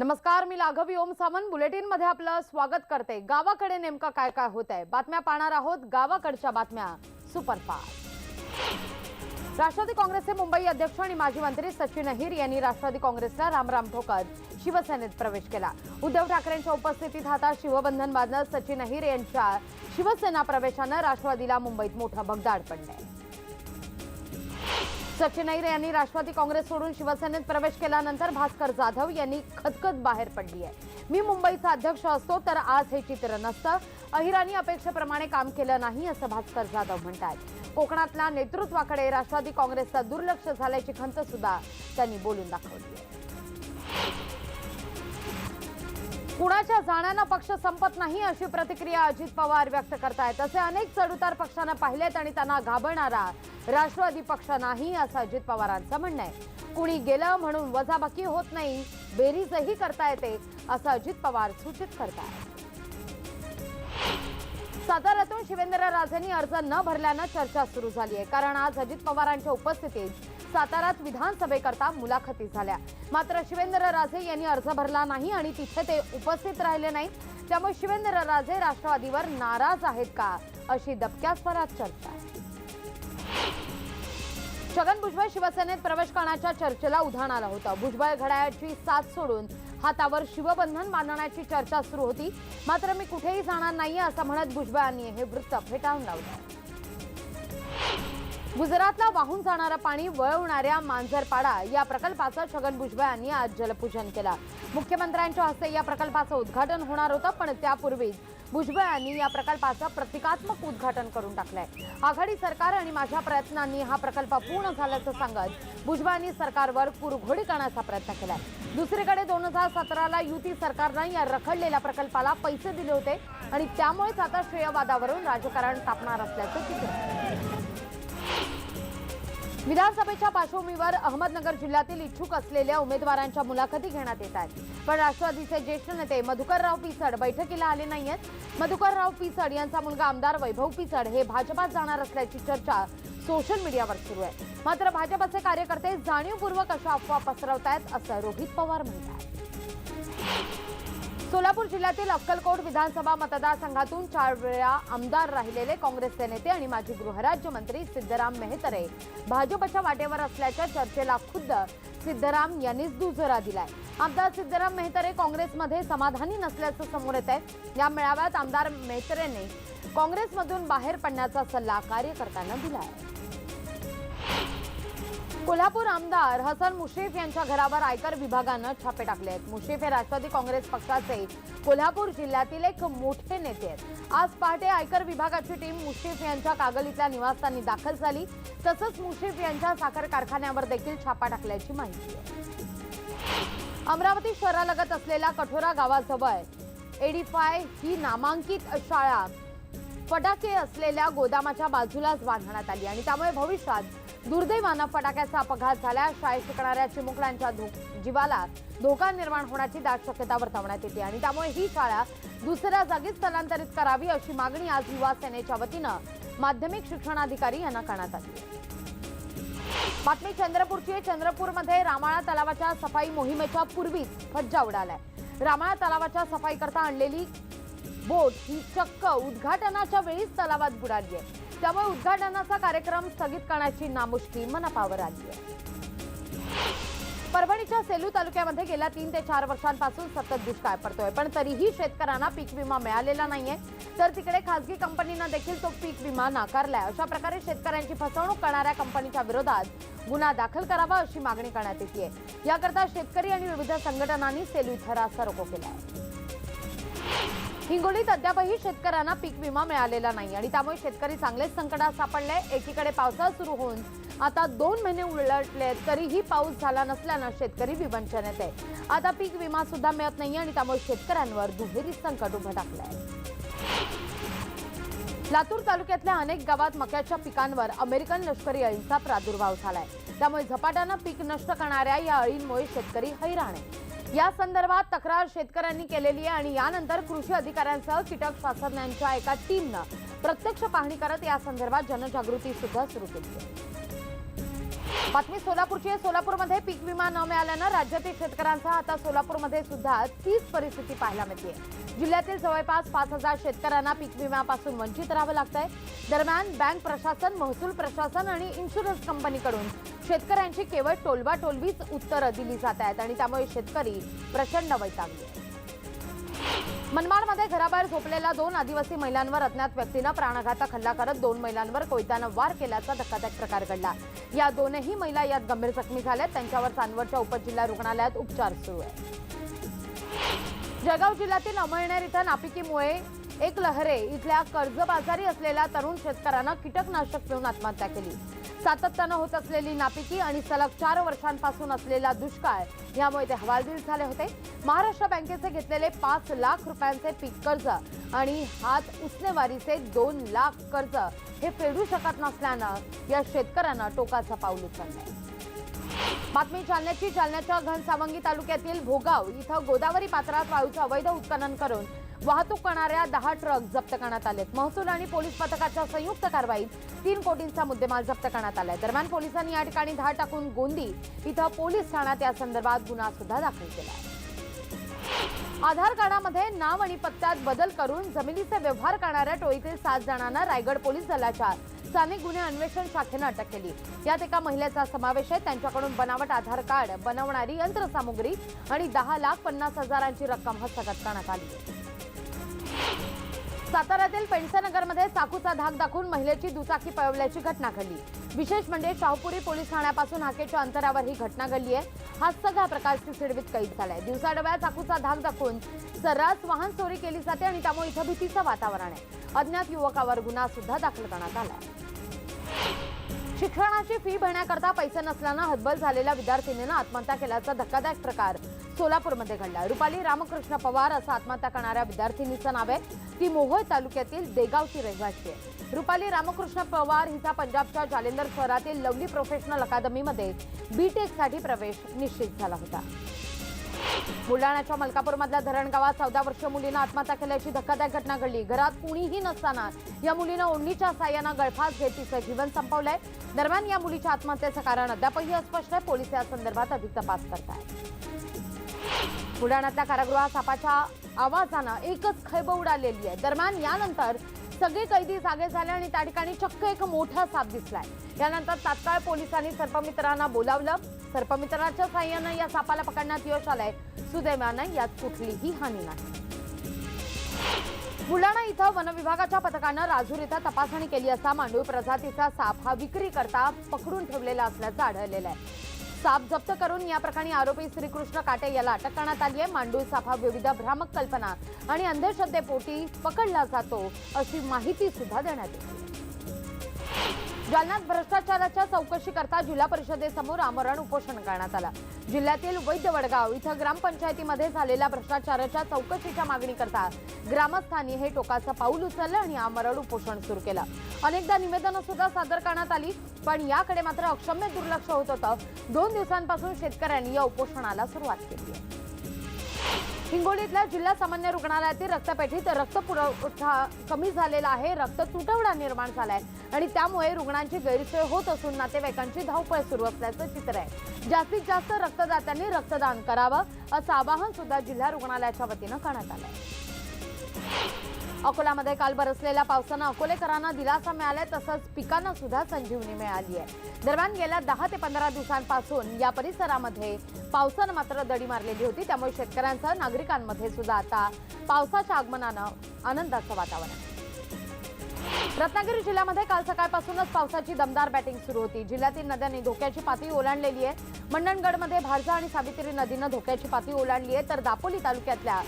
नमस्कार मी लाघवी ओम सामंत बुलेटिनमध्ये आपलं स्वागत करते. गावाकडे नेमकं काय काय होत आहे बातम्या पाहणार आहोत गावाकडच्या बातम्या. सुपरफास्ट. राष्ट्रवादी काँग्रेसचे मुंबई अध्यक्ष आणि माजी मंत्री सचिन अहिर यांनी राष्ट्रवादी काँग्रेसला रामराम ठोकत शिवसेनेत प्रवेश केला. उद्धव ठाकरेंच्या उपस्थितीत हातात शिवबंधन बांधत सचिन अहिर यांच्या शिवसेना प्रवेशानं राष्ट्रवादीला मुंबईत मोठं भगदाड पडलंय. सचिन अहिरे यांनी राष्ट्रवादी काँग्रेस सोडून शिवसेनेत प्रवेश केल्यानंतर भास्कर जाधव यांनी खतखत बाहेर पडली आहे. मी मुंबईचा अध्यक्ष असतो तर आज हे चित्र नसतं. अहिरांनी अपेक्षेप्रमाणे काम केलं नाही असं भास्कर जाधव म्हणतात कोकणातल्या नेतृत्वाकडे राष्ट्रवादी काँग्रेसचा दुर्लक्ष झाल्याची खंत सुद्धा त्यांनी बोलून दाखवली आहे. कुणाच्या जाण्यानं पक्ष संपत नाही अशी प्रतिक्रिया अजित पवार व्यक्त करतायत. असे अनेक चढउतार पक्षांना पाहिलेत आणि त्यांना घाबरणारा राष्ट्रवादी पक्ष नाही असं अजित पवारांचं म्हणणं आहे. कुणी गेलं म्हणून वजाबाकी होत नाही बेरीजही करता येते असं अजित पवार सूचित करतात साताऱ्यातून शिवेंद्रराजेंनी अर्ज न भरल्यानं चर्चा सुरू झाली आहे. कारण आज अजित पवारांच्या उपस्थितीत साताऱ्यात विधानसभेकरता मुलाखती झाल्या. मात्र शिवेंद्रराजे यांनी अर्ज भरला नाही आणि तिथे ते उपस्थित राहिले नाही त्यामुळे शिवेंद्रराजे राष्ट्रवादीवर नाराज आहेत का अशी दबक्या स्वरात चर्चा आहे. छगन भुजबळ शिवसेनेत प्रवेश करण्याच्या चर्चेला उधाण आलं होतं. भुजबळ घड्याळाची साथ सोडून हातावर शिवबंधन बांधण्याची चर्चा सुरू होती. मात्र मी कुठेही जाणार नाहीये असं म्हणत भुजबळांनी हे वृत्त फेटाळून लावलं. गुजरातला वाहून जाणारं पाणी वळवणाऱ्या मांजरपाडा या प्रकल्पाचं छगन भुजबळ यांनी आज जलपूजन केलं. मुख्यमंत्र्यांच्या हस्ते या प्रकल्पाचं उद्घाटन होणार होतं पण त्यापूर्वीच भुजबळ यांनी या प्रकल्पाचं प्रतिकात्मक उद्घाटन करून टाकलंय आघाडी सरकार आणि माझ्या प्रयत्नांनी हा प्रकल्प पूर्ण झाल्याचं सांगत भुजबळांनी सरकारवर कुरघोडी करण्याचा प्रयत्न केलाय दुसरीकडे दोन हजार सतराला युती सरकारनं या रखडलेल्या प्रकल्पाला पैसे दिले होते आणि त्यामुळेच आता श्रेयवादावरून राजकारण तापणार असल्याचं चित्र आहे. विधानसभेच्या पार्श्वभूमीवर अहमदनगर जिल्ह्यातील इच्छुक असलेल्या उमेदवारांच्या मुलाखती घेण्यात येत आहेत. पण राष्ट्रवादीचे ज्येष्ठ नेते मधुकरराव पिचड बैठकीला आले नाहीयेत. मधुकरराव पिचड यांचा मुलगा आमदार वैभव पिचड हे भाजपात जाणार असल्याची चर्चा सोशल मीडियावर सुरू आहे. मात्र भाजपचे कार्यकर्ते जाणीवपूर्वक अशा अफवा पसरवतायत असं रोहित पवार म्हणतात. सोलापूर जिल्ह्यातील अक्कलकोट विधानसभा मतदारसंघातून चार वेळा आमदार राहिलेले काँग्रेसचे नेते आणि माजी गृहराज्यमंत्री सिद्धराम मेहतरे. भाजपच्या वाटेवर असल्याच्या चर्चेला खुद्द सिद्धराम यांनीच दुजोरा दिलाय. आमदार सिद्धराम मेहतरे काँग्रेसमध्ये समाधानी नसल्याचं समोर येत आहे या मेळाव्यात आमदार मेहतरेने काँग्रेसमधून बाहेर पडण्याचा सल्ला कार्यकर्त्यांना दिला आहे कोल्हापूर आमदार हसन मुश्रीफ यांच्या घरावर आयकर विभागानं छापे टाकले आहेत. मुश्रीफ हे राष्ट्रवादी काँग्रेस पक्षाचे कोल्हापूर जिल्ह्यातील एक मोठे नेते आहेत. आज पहाटे आयकर विभागाची टीम मुश्रीफ यांच्या कागलीतल्या निवासस्थानी दाखल झाली. तसंच मुश्रीफ यांच्या साखर कारखान्यावर देखील छापा टाकल्याची माहिती आहे. अमरावती शहरालगत असलेल्या कठोरा गावाजवळ एडीफाय ही नामांकित शाळा फटाके असलेल्या गोदामाच्या बाजूलाच बांधण्यात आली आणि त्यामुळे भविष्यात दुर्दैवानं फटाक्याचा अपघात झाल्यास शाळेत शिकणाऱ्या चिमुकल्यांच्या धो जीवाला धोका निर्माण होण्याची दाट शक्यता वर्तवण्यात येते आणि त्यामुळे ही शाळा दुसऱ्या जागी स्थलांतरित करावी अशी मागणी आज युवा सेनेच्या वतीनं माध्यमिक शिक्षणाधिकारी यांना करण्यात आली बातमी चंद्रपूरची आहे. चंद्रपूरमध्ये रामाळा तलावाच्या सफाई मोहिमेच्या पूर्वीच फज्जा उडालाय. रामाळा तलावाच्या सफाईकरता आणलेली बोट ही चक्क उद्घाटनाच्या वेळीच तलावात बुडाली आहे. त्यामुळे उद्घाटनाचा कार्यक्रम स्थगित करण्याची नामुष्की मनपावर आली आहे. परभणीच्या सेलू तालुक्यामध्ये गेल्या तीन ते चार वर्षांपासून सतत दुष्काळ पडतोय. पण तरीही शेतकऱ्यांना पीक विमा मिळालेला नाहीये. तर तिकडे खासगी कंपनीनं देखील तो पीक विमा नाकारलाय. अशा प्रकारे शेतकऱ्यांची फसवणूक करणाऱ्या कंपनीच्या विरोधात गुन्हा दाखल करावा अशी मागणी करण्यात येते याकरता शेतकरी आणि विविध संघटनांनी सेलू इथं रास्ता रोको आहे हिंगोलीत अद्यापही शेतकऱ्यांना पीक विमा मिळालेला नाही आणि त्यामुळे शेतकरी चांगलेच संकटात सापडले एकीकडे पावसाळा सुरू होऊन आता दोन महिने उलटले तरीही पाऊस झाला नसल्यानं शेतकरी विवंचनेत आहे. आता पीक विमा सुद्धा मिळत नाही आणि त्यामुळे शेतकऱ्यांवर दुहेरी संकट उभं आहे लातूर तालुक्यातल्या अनेक गावात मक्याच्या पिकांवर अमेरिकन लष्करी अळींचा प्रादुर्भाव झालाय. त्यामुळे झपाट्यानं पीक नष्ट करणाऱ्या या अळींमुळे शेतकरी हैराण आहे. या संदर्भात तक्रार शेतकऱ्यांनी केलेली आहे आणि यानंतर कृषी अधिकाऱ्यांसह कीटक शास्त्रज्ञांच्या एका टीमनं प्रत्यक्ष पाहणी करत या संदर्भात जनजागृती सुद्धा सुरू केली आहे. बातमी सोलापूरची आहे. सोलापूरमध्ये पीक विमा न मिळाल्यानं राज्यातील शेतकऱ्यांचा आता सोलापूरमध्ये सुद्धा तीच परिस्थिती पाहायला मिळते जिल्ह्यातील जवळपास पाच हजार शेतकऱ्यांना पीक विम्यापासून वंचित राहावं लागतंय. दरम्यान बँक प्रशासन महसूल प्रशासन आणि इन्शुरन्स कंपनीकडून शेतकऱ्यांची केवळ टोलवा टोलवीच उत्तरं दिली जात आहेत आणि त्यामुळे शेतकरी प्रचंड वैतागले आहेत. मनमाडमध्ये घराबाहेर झोपलेल्या दोन आदिवासी महिलांवर अज्ञात व्यक्तीनं प्राणघातक हल्ला करत दोन महिलांवर कोयत्यानं वार केल्याचा धक्कादायक प्रकार घडला. या दोनही महिला यात गंभीर जखमी झाल्यात. त्यांच्यावर चांदवडच्या उपजिल्हा रुग्णालयात उपचार सुरू आहे जळगाव जिल्ह्यातील अमळनेर इथं नापिकीमुळे एक लहरे इथल्या कर्जबाजारी असलेल्या तरुण शेतकऱ्यानं कीटकनाशक पिऊन आत्महत्या केली. सातत्यानं होत असलेली नापिकी आणि सलग चार वर्षांपासून असलेला दुष्काळ यामुळे ते हवालदिल झाले होते. महाराष्ट्र बँकेचे घेतलेले पाच लाख रुपयांचे पीक कर्ज आणि हात उसनेवारीचे दोन लाख कर्ज हे फेडू शकत नसल्यानं या शेतकऱ्यांना टोकाचं पाऊल उचललं बातमी जालन्याची जालन्याच्या घनसावंगी तालुक्यातील भोगाव इथं गोदावरी पात्रात वाळूचं अवैध उत्खनन करून वाहतूक करणाऱ्या दहा ट्रक जप्त करण्यात आलेत. महसूल आणि पोलीस पथकाच्या संयुक्त कारवाईत तीन कोटींचा मुद्देमाल जप्त करण्यात आलाय. दरम्यान पोलिसांनी या ठिकाणी धाड टाकून गोंदी इथं पोलीस ठाण्यात या संदर्भात गुन्हा सुद्धा दाखल केला आहे आधार कार्डामध्ये नाव आणि पत्त्यात बदल करून जमिनीचे व्यवहार करणाऱ्या टोळीतील सात जणांना रायगड पोलीस दलाच्या स्थानिक गुन्हे अन्वेषण शाखेनं अटक केली. यात एका महिलेचा समावेश आहे. त्यांच्याकडून बनावट आधार कार्ड बनवणारी यंत्रसामुग्री आणि दहा लाख पन्नास हजारांची रक्कम हस्तगत करण्यात आली. साताऱ्यातील पेंडसेनगरमध्ये चाकूचा धाक दाखवून महिलेची दुचाकी पळवल्याची घटना घडली. विशेष म्हणजे शाहपुरी पोलीस ठाण्यापासून हाकेच्या अंतरावर ही घटना घडली आहे. हा सगळा प्रकार सिडवीत कैद झालाय. दिवसाडव्या चाकूचा धाक दाखवून सर्रास वाहन चोरी केली जाते आणि त्यामुळे इथं भीतीचं वातावरण आहे. अज्ञात युवकावर गुन्हा सुद्धा दाखल करण्यात आला शिक्षणाची फी भरण्याकरता पैसे नसल्यानं हतबल झालेल्या विद्यार्थिनीनं आत्महत्या केल्याचा धक्कादायक प्रकार सोलापूरमध्ये घडला. रुपाली रामकृष्ण पवार असं आत्महत्या करणाऱ्या विद्यार्थिनीचं नाव आहे. ती मोहोळ तालुक्यातील देगावची रहिवासी आहे. रुपाली रामकृष्ण पवार हिचा पंजाबच्या जालेंदर शहरातील लवली प्रोफेशनल अकादमीमध्ये बीटेकसाठी प्रवेश निश्चित झाला होता. बुलढाण्याच्या मलकापूरमधल्या धरणगावात चौदा वर्षीय मुलीनं आत्महत्या केल्याची धक्कादायक घटना घडली. घरात कुणीही नसताना या मुलीनं ओढणीच्या साह्यानं गळफास घेत तिचं जीवन संपवलंय. दरम्यान या मुलीच्या आत्महत्येचं कारण अद्यापही अस्पष्ट आहे. पोलीस या संदर्भात अधिक तपास करतायत. बुलढाण्यातल्या कारागृहात सापाच्या आवाजानं एकच खैब उडालेली आहे. दरम्यान यानंतर सगळे कैदी जागे झाले आणि त्या ठिकाणी चक्क एक मोठा साप दिसलाय. यानंतर तात्काळ पोलिसांनी सर्पमित्रांना बोलावलं. सर्पमित्राच्या साह्यानं या सापाला पकडण्यात यश आलंय. सुदैवानं यात कुठलीही हानी नाही. बुलढाणा इथं वनविभागाच्या पथकानं राजूर इथं तपासणी केली असता मांडूळ प्रजातीचा साप हा विक्री करता पकडून ठेवलेला असल्याचं आढळलेलं आहे. साप जप्त करून या प्रकरणी आरोपी श्रीकृष्ण काटे याला अटक करण्यात आली आहे. मांडूळ साफा हा विविध भ्रामक कल्पना आणि अंधश्रद्धेपोटी पकडला जातो अशी माहिती सुद्धा देण्यात येते. जालन्यात भ्रष्टाचाराच्या चौकशीकरता जिल्हा परिषदेसमोर आमरण उपोषण करण्यात आलं. जिल्ह्यातील वैद्य वडगाव इथं ग्रामपंचायतीमध्ये झालेल्या भ्रष्टाचाराच्या चौकशीच्या मागणीकरता ग्रामस्थांनी हे टोकाचं पाऊल उचललं आणि आमरण उपोषण सुरू केलं. अनेकदा निवेदनं सुद्धा सादर करण्यात आली पण याकडे मात्र अक्षम्य दुर्लक्ष होत होतं. दोन दिवसांपासून शेतकऱ्यांनी या उपोषणाला सुरुवात केली आहे. हिंगोलीतल्या जिल्हा सामान्य रुग्णालयातील रक्तपेठीत रक्त पुरवठा कमी झालेला आहे रक्त तुटवडा निर्माण झालाय आणि त्यामुळे रुग्णांची गैरसोय होत असून नातेवाईकांची धावपळ सुरू असल्याचं चित्र आहे. जास्तीत जास्त रक्तदात्यांनी रक्तदान करावं असं आवाहन सुद्धा जिल्हा रुग्णालयाच्या वतीनं करण्यात आहे अकोल्यामध्ये काल बरसलेल्या पावसानं अकोलेकरांना दिलासा मिळालाय तसंच पिकांना सुद्धा संजीवनी मिळाली आहे. दरम्यान गेल्या दहा ते पंधरा दिवसांपासून या परिसरामध्ये पावसानं मात्र दडी मारलेली होती. त्यामुळे शेतकऱ्यांसह नागरिकांमध्ये सुद्धा आता पावसाच्या आगमनानं आनंदाचं वातावरण आहे. रत्नागिरी जिल्ह्यामध्ये काल सकाळपासूनच पावसाची दमदार बॅटिंग सुरू होती. जिल्ह्यातील नद्यांनी धोक्याची पातळी ओलांडलेली आहे. मंडणगडमध्ये भारजा आणि सावित्री नदीनं धोक्याची पातळी ओलांडली आहे. तर दापोली तालुक्यातल्या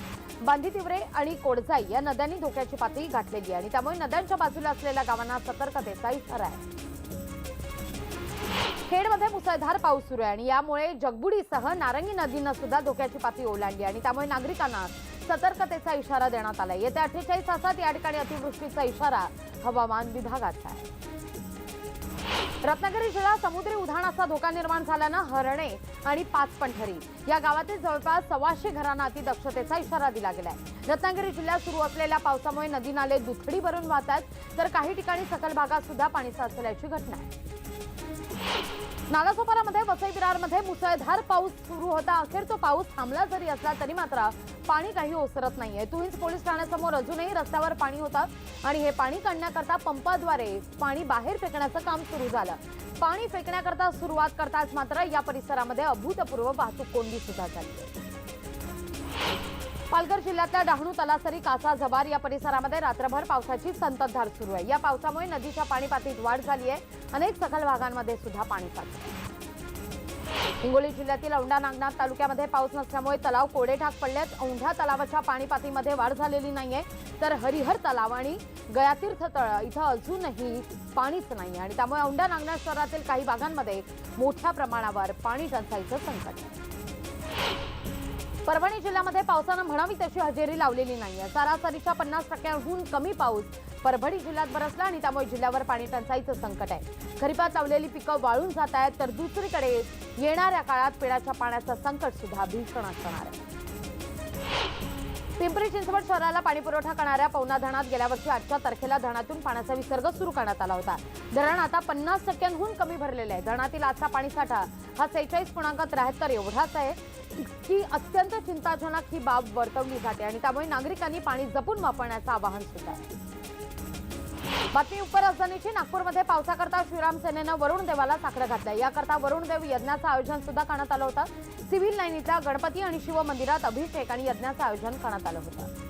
बांधितिवरे आणि कोडजाई या नद्यांनी धोक्याची पातळी गाठलेली आहे आणि त्यामुळे नद्यांच्या बाजूला असलेल्या गावांना सतर्कतेचा इशारा आहे. खेडमध्ये मुसळधार पाऊस सुरू आहे आणि यामुळे जगबुडीसह नारंगी नदीनं सुद्धा धोक्याची पातळी ओलांडली आणि त्यामुळे नागरिकांना सतर्कतेचा इशारा देण्यात आला येत्या अठ्ठेचाळीस तासात या ठिकाणी अतिवृष्टीचा इशारा हवामान विभागाचा आहे. रत्नागिरी जिल्हा समुद्री उधाणाचा धोका निर्माण झाल्यानं हरणे आणि पाचपंठरी या गावातील जवळपास सव्वाशे घरांना अतिदक्षतेचा इशारा दिला गेलाय. रत्नागिरी जिल्ह्यात सुरू असलेल्या पावसामुळे नदी नाले दुथडी भरून वाहतात तर काही ठिकाणी सकल भागात सुद्धा पाणी साचल्याची घटना आहे. नालासोपारामध्ये वसई विरारमध्ये मुसळधार पाऊस सुरू होता. अखेर तो पाऊस थांबला जरी असला तरी मात्र पाणी काही ओसरत नाहीये. तुहिंज पोलीस ठाण्यासमोर अजूनही रस्त्यावर पाणी होतं आणि हे पाणी काढण्याकरता पंपाद्वारे पाणी बाहेर फेकण्याचं काम सुरू झालं. पाणी फेकण्याकरता सुरुवात करताच मात्र या परिसरामध्ये अभूतपूर्व वाहतूक कोंडी सुद्धा झाली. पालघर जिल्ह्यातल्या डहाणू तलासरी कासा जबार या परिसरामध्ये रात्रभर पावसाची संततधार सुरू आहे. या पावसामुळे नदीच्या पाणी पातळीत वाढ झाली आहे अनेक सखल भागांमध्ये सुद्धा पाणी साचलं हिंगोली जिल्ह्यातील औंढा नागनाथ तालुक्यामध्ये पाऊस नसल्यामुळे तलाव कोडेठाक पडलेत. औंढा तलावाच्या पाणीपातीमध्ये वाढ झालेली नाहीये. तर हरिहर तलाव आणि गयातीर्थ तळ इथं अजूनही पाणीच नाही आणि त्यामुळे औंढा नागनाथ शहरातील काही भागांमध्ये मोठ्या प्रमाणावर पाणी टंचाईचं संकट परभणी जिल्ह्यामध्ये पावसानं म्हणावी तशी हजेरी लावलेली नाहीये. सरासरीच्या पन्नास टक्क्यांहून कमी पाऊस परभणी जिल्ह्यात बरसला आणि त्यामुळे जिल्ह्यावर पाणी टंचाईचं संकट आहे. खरीपात लावलेली पिकं वाळून जात आहेत तर दुसरीकडे येणाऱ्या काळात पिण्याच्या पाण्याचं संकट सुद्धा भीषण असणार आहे. पिंपरी चिंचवड शहराला पाणी पुरवठा करणाऱ्या पवना धरणात गेल्या वर्षी आजच्या तारखेला धरणातून पाण्याचा विसर्ग सुरू करण्यात आला होता. धरण आता पन्नास टक्क्यांहून कमी भरलेले आहे. धरणातील आजचा पाणीसाठा हा सेहेचाळीस पूर्णांक त्र्याहत्तर एवढाच आहे. इतकी अत्यंत चिंताजनक ही बाब वर्तवली जाते आणि त्यामुळे नागरिकांनी पाणी जपून वापरण्याचं आवाहन सुद्धा आहे. बातमी उपराजधानीची नागपूरमध्ये पावसाकरता श्रीराम सेनेनं वरुण देवाला साखर घातल्या. याकरता वरुण देव यज्ञाचं आयोजन सुद्धा करण्यात आलं होतं. सिव्हिल लाईन गणपती आणि शिव मंदिरात अभिषेक आणि यज्ञाचं आयोजन करण्यात आलं होतं.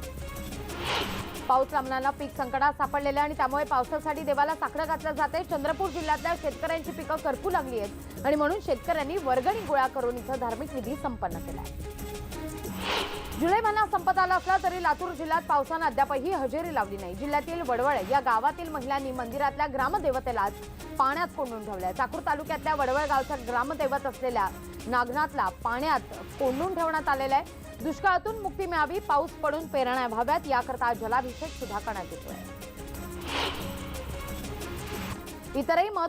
पाऊस लांबण्याला पीक संकटात सापडलेलं आणि त्यामुळे पावसासाठी देवाला साखर घातलं जाते चंद्रपूर जिल्ह्यातल्या शेतकऱ्यांची पिकं करपू लागली आहेत आणि म्हणून शेतकऱ्यांनी वर्गणी गोळा करून इथं धार्मिक विधी संपन्न केला आहे. संपत आला असला तरी लातूर जिल्ह्यात पावसानं अद्यापही हजेरी लावली नाही. जिल्ह्यातील वडवळ या गावातील महिलांनी मंदिरातल्या ग्रामदेवतेलाच पाण्यात कोंडून ठेवल्या. चाकूर तालुक्यातल्या वडवळ गावच्या ग्रामदैवत असलेल्या नागनाथला पाण्यात कोंडून ठेवण्यात आलेलं आहे. दुष्काळातून मुक्ती मिळावी पाऊस पडून पेरण्या व्हाव्यात याकरता जलाभिषेक सुद्धा करण्यात येतोय. इतरही महत्त्व